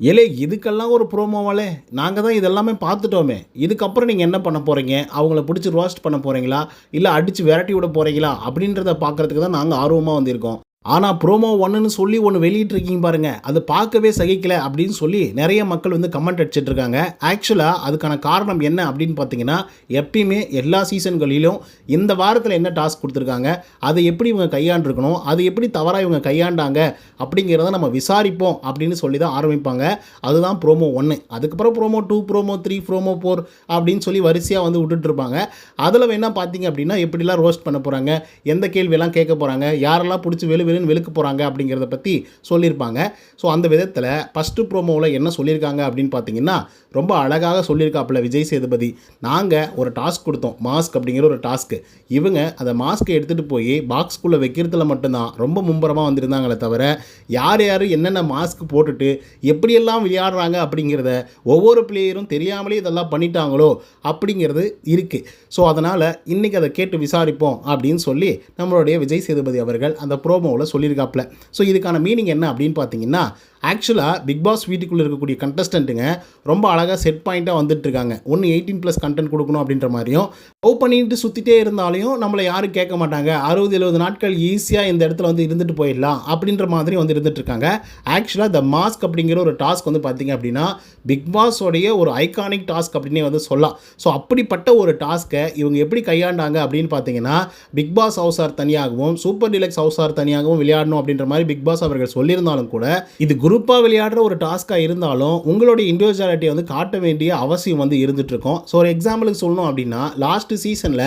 ஏலே இதுக்கெல்லாம் ஒரு ப்ரோமோவாலே. நாங்கள் தான் இதெல்லாமே பார்த்துட்டோமே. இதுக்கப்புறம் நீங்கள் என்ன பண்ண போகிறீங்க அவங்கள பிடிச்சி ரோஸ்ட் பண்ண போகிறீங்களா இல்லை அடித்து விரட்டி விட போகிறீங்களா அப்படின்றத பார்க்குறதுக்கு தான் நாங்கள் ஆர்வமாக வந்திருக்கோம். ஆனால் ப்ரோமோ ஒன்றுன்னு சொல்லி ஒன்று வெளியிட்டிருக்கீங்க பாருங்கள் அது பார்க்கவே சகிக்கல அப்படின்னு சொல்லி நிறைய மக்கள் வந்து கமெண்ட் அடிச்சிட்டு இருக்காங்க. ஆக்சுவலாக அதுக்கான காரணம் என்ன அப்படின்னு பார்த்தீங்கன்னா எப்பயுமே எல்லா சீசன்களிலும் இந்த வாரத்தில் என்ன டாஸ்க் கொடுத்துருக்காங்க அதை எப்படி இவங்க கையாண்டிருக்கணும் அது எப்படி தவறாக இவங்க கையாண்டாங்க அப்படிங்கிறத நம்ம விசாரிப்போம் அப்படின்னு சொல்லி தான் ஆரம்பிப்பாங்க. அதுதான் ப்ரோமோ ஒன்று அதுக்கப்புறம் promo two promo three promo four அப்படின்னு சொல்லி வரிசையாக வந்து விட்டுட்டு இருப்பாங்க. அதில் வேணா பார்த்தீங்க அப்படின்னா எப்படிலாம் ரோஸ்ட் பண்ண போகிறாங்க எந்த கேள்வியெல்லாம் கேட்க போகிறாங்க யாரெல்லாம் பிடிச்சி வெளு திடீர்னு வெளுக்க போகிறாங்க அப்படிங்கிறத பற்றி சொல்லியிருப்பாங்க. ஸோ அந்த விதத்தில் ஃபஸ்ட்டு ப்ரோமோவில் என்ன சொல்லியிருக்காங்க அப்படின்னு பார்த்தீங்கன்னா ரொம்ப அழகாக சொல்லியிருக்காப்புல விஜய் சேதுபதி. நாங்கள் ஒரு டாஸ்க் கொடுத்தோம் மாஸ்க் அப்படிங்கிற ஒரு டாஸ்க்கு இவங்க அந்த மாஸ்க்கை எடுத்துகிட்டு போய் பாக்ஸ்குள்ளே வைக்கிறதுல மட்டும்தான் ரொம்ப மும்பரமாக வந்திருந்தாங்களே தவிர யார் யார் என்னென்ன மாஸ்க் போட்டுட்டு எப்படியெல்லாம் விளையாடுறாங்க அப்படிங்கிறத ஒவ்வொரு பிளேயரும் தெரியாமலே இதெல்லாம் பண்ணிட்டாங்களோ அப்படிங்கிறது இருக்குது ஸோ அதனால் இன்றைக்கி அதை கேட்டு விசாரிப்போம் அப்படின்னு சொல்லி நம்மளுடைய விஜய் சேதுபதி அவர்கள் அந்த ப்ரோமோவில் சொல்லியிருக்காப்புல. ஸோ இதுக்கான மீனிங் என்ன அப்படின்னு பார்த்தீங்கன்னா ஆக்சுவலாக பிக் பாஸ் வீட்டுக்குள்ளே இருக்கக்கூடிய கண்டஸ்டண்ட்டுங்க ரொம்ப அழகாக செட் பாயிண்ட்டாக வந்துட்டு இருக்காங்க ஒன்று எயிட்டீன் ப்ளஸ் கண்டென்ட் கொடுக்கணும் அப்படின்ற மாதிரியும் லவ் பண்ணிட்டு சுற்றிட்டே இருந்தாலையும் நம்மளை யாரும் கேட்க மாட்டாங்க. அறுபது எழுபது நாட்கள் ஈஸியாக இந்த இடத்துல வந்து இருந்துட்டு போயிடலாம் அப்படின்ற மாதிரி வந்து இருந்துட்டு இருக்காங்க ஆக்சுவலாக த மாஸ்க் அப்படிங்கிற ஒரு டாஸ்க் வந்து பார்த்தீங்க அப்படின்னா பிக் பாஸோடைய ஒரு ஐகானிக் டாஸ்க் அப்படின்னே வந்து சொல்லலாம். ஸோ அப்படிப்பட்ட ஒரு டாஸ்க்கை இவங்க எப்படி கையாண்டாங்க அப்படின்னு பார்த்தீங்கன்னா பிக் பாஸ் ஹவுஸார் தனியாகவும் சூப்பர் டிலக்ஸ் ஹவுஸார் தனியாகவும் விளையாடணும் அப்படின்ற மாதிரி பிக் பாஸ் அவர்கள் சொல்லியிருந்தாலும் கூட இது குரூப்பாக விளையாடுற ஒரு டாஸ்க்காக இருந்தாலும் உங்களுடைய இண்டிவிஜுவாலிட்டியை வந்து காட்ட வேண்டிய அவசியம் வந்து இருந்துட்டுருக்கும். ஸோ ஒரு எக்ஸாம்பிளுக்கு சொல்லணும் அப்படின்னா லாஸ்ட் சீசனில்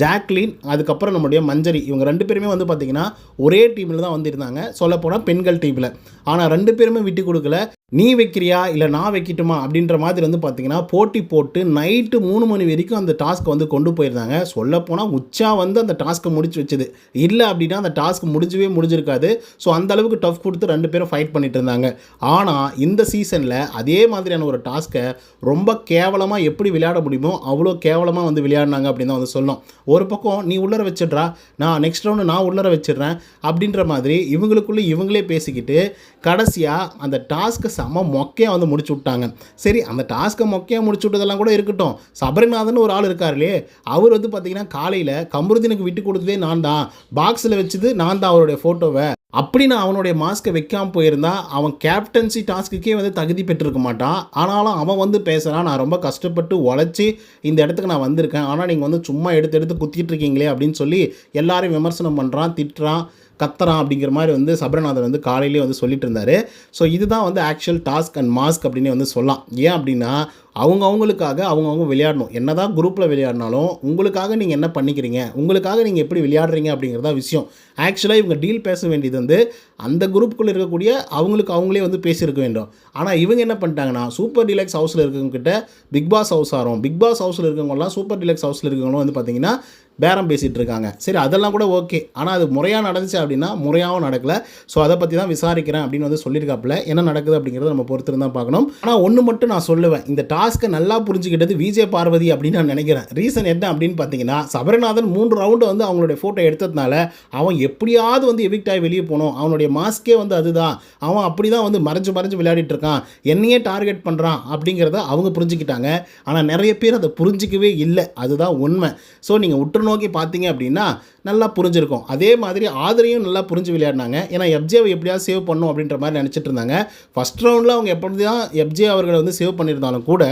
ஜாக்லின் அதுக்கப்புறம் நம்முடைய மஞ்சரி இவங்க ரெண்டு பேருமே வந்து பார்த்திங்கன்னா ஒரே டீமில் தான் வந்து இருந்தாங்க சொல்லப்போனால் பெண்கள் டீமில் ஆனால் ரெண்டு பேருமே விட்டு கொடுக்கல. நீ வைக்கிறியா இல்லை நான் வைக்கட்டுமா அப்படின்ற மாதிரி வந்து பார்த்தீங்கன்னா போட்டி போட்டு நைட்டு மூணு மணி வரைக்கும் அந்த டாஸ்க்கை வந்து கொண்டு போயிருந்தாங்க. சொல்லப்போனால் உச்சா வந்து அந்த டாஸ்க்கை முடிச்சு வச்சுது. இல்லை அப்படின்னா அந்த டாஸ்க் முடிஞ்சவே முடிஞ்சிருக்காது. ஸோ அந்த அளவுக்கு டஃப் கொடுத்து ரெண்டு பேரும் ஃபைட் பண்ணிட்டு இருந்தாங்க. ஆனால் இந்த சீசனில் அதே மாதிரியான ஒரு டாஸ்க்கை ரொம்ப கேவலமாக எப்படி விளையாட முடியுமோ அவ்வளோ கேவலமாக வந்து விளையாடினாங்க அப்படின்னு தான் வந்து சொல்லணும். ஒரு பக்கம் நீ உள்ளர வச்சிடுறா நான் நெக்ஸ்ட் ரவுண்டு நான் உள்ளர வச்சிடுறேன் அப்படின்ற மாதிரி இவங்களுக்குள்ளே இவங்களே பேசிக்கிட்டு கடைசியாக அந்த டாஸ்க்கை செம்ம மொக்கையாக வந்து முடிச்சு விட்டாங்க. சரி அந்த டாஸ்க்கை மொக்கையாக முடிச்சு விட்டதெல்லாம் கூட இருக்கட்டும். சபரிநாதன் ஒரு ஆள் இருக்கார் இல்லையே அவர் வந்து பார்த்தீங்கன்னா காலையில் கமருதீனுக்கு விட்டு கொடுத்ததே நான் தான் பாக்ஸில் வச்சது நான் தான் அவருடைய ஃபோட்டோவை அப்படி நான் அவனுடைய மாஸ்க்கை வைக்காமல் போயிருந்தா அவன் கேப்டன்சி டாஸ்க்குக்கே வந்து தகுதி பெற்றிருக்க மாட்டான். ஆனாலும் அவன் வந்து பேசுகிறான் நான் ரொம்ப கஷ்டப்பட்டு உழைச்சி இந்த இடத்துக்கு நான் வந்திருக்கேன். ஆனால் நீங்கள் வந்து சும்மா எடுத்து எடுத்து குத்திட்டு இருக்கீங்களே அப்படின்னு சொல்லி எல்லாரையும் விமர்சனம் பண்ணுறான் திட்டுறான் கத்துறான் அப்படிங்கிற மாதிரி வந்து சபரநாதன் வந்து காலையிலேயே வந்து சொல்லிட்டு இருந்தார். ஸோ இதுதான் வந்து ஆக்சுவல் டாஸ்க் அண்ட் மாஸ்க் அப்படின்னு வந்து சொல்லலாம். ஏன் அப்படின்னா அவங்க அவங்களுக்காக அவங்கவுங்க விளையாடணும். என்ன தான் குரூப்பில் விளையாடினாலும் உங்களுக்காக நீங்கள் என்ன பண்ணிக்கிறீங்க? உங்களுக்காக நீங்கள் எப்படி விளையாடுறீங்க அப்படிங்கிறதா விஷயம். ஆக்சுவலாக இவங்க டீல் பேச வேண்டியது வந்து அந்த குரூப்புக்குள்ளே இருக்கக்கூடிய அவங்களுக்கு அவங்களே வந்து பேசியிருக்க வேண்டும். ஆனால் இவங்க என்ன பண்ணிட்டாங்கன்னா சூப்பர் டிலக்ஸ் ஹவுஸில் இருக்கவங்ககிட்ட பிக் பாஸ் ஹவுஸ் ஆகும் பிக் பாஸ் ஹவுஸில் இருக்கவங்கலாம் சூப்பர் டிலக்ஸ் ஹவுஸில் இருக்கவங்களும் வந்து பார்த்தீங்கன்னா பேரம் பேசிகிட்டு இருக்காங்க. சரி அதெல்லாம் கூட ஓகே ஆனால் அது முறையாக நடந்துச்சு அப்படின்னா முறையாகவும் நடக்கலை. ஸோ அதை பற்றி தான் விசாரிக்கிறேன் அப்படின்னு வந்து சொல்லியிருக்காப்புல. என்ன நடக்குது அப்படிங்கிறத நம்ம பொறுத்திருந்தான் பார்க்கணும். ஆனால் ஒன்று மட்டும் நான் சொல்லுவேன். இந்த டாஸ்க்கை நல்லா புரிஞ்சுக்கிட்டது விஜய் பார்வதி அப்படின்னு நான் நினைக்கிறேன். ரீசன் என்ன அப்படின்னு பார்த்தீங்கன்னா சபரிநாதன் மூன்று ரவுண்டு வந்து அவங்களுடைய ஃபோட்டோ எடுத்ததுனால அவன் எப்படியாவது வந்து எவிக்ட் ஆகி வெளியே போனோம். அவனுடைய மாஸ்க்கே வந்து அதுதான். அவன் அப்படி தான் வந்து மறைஞ்சு மறைஞ்சு விளையாடிட்டு இருக்கான். என்னையே டார்கெட் பண்ணுறான் அப்படிங்கிறத அவங்க புரிஞ்சுக்கிட்டாங்க. ஆனால் நிறைய பேர் அதை புரிஞ்சிக்கவே இல்லை. அதுதான் உண்மை. ஸோ நீங்கள் உற்று நோக்கி பார்த்தீங்க அப்படின்னா நல்லா புரிஞ்சிருக்கும். அதே மாதிரி ஆதரையும் நல்லா புரிஞ்சு விளையாடினாங்க. ஏன்னா எப்ஜேவை எப்படியாவது சேவ் பண்ணும் அப்படின்ற மாதிரி நினச்சிட்டு இருந்தாங்க. ஃபஸ்ட் ரவுண்டில் அவங்க எப்படி தான் எப்ஜே அவர்களை வந்து சேவ் பண்ணியிருந்தாலும் கூட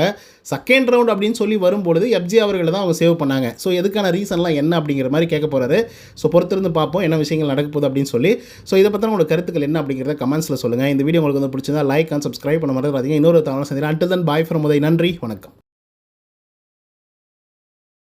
செகண்ட் ரவுண்ட் அப்படின்னு சொல்லி வரும்பொழுது எப்ஜே அவர்களை தான் அவங்க சேவ் பண்ணாங்க. ஸோ எதுக்கான ரீசன்லாம் என்ன அப்படிங்கிற மாதிரி கேட்க போகிறாரு ஸோ பொறுத்திருந்து பார்ப்போம் என்ன விஷயங்கள் நடக்க போகுது அப்படின்னு சொல்லி. ஸோ இதை பற்றின உங்களோட கருத்துக்கள் என்ன அப்படிங்கிறத கமெண்ட்ஸில் சொல்லுங்கள் இந்த வீடியோ உங்களுக்கு வந்து பிடிச்சிருந்தா லைக் அண்ட் சப்ஸ்கிரைப் பண்ண மாதிரி பார்த்தீங்க இன்னொரு தவணை சந்திக்கிறேன் அட்டு தன் பாய் ஃப்ரம் உதய் நன்றி. வணக்கம்.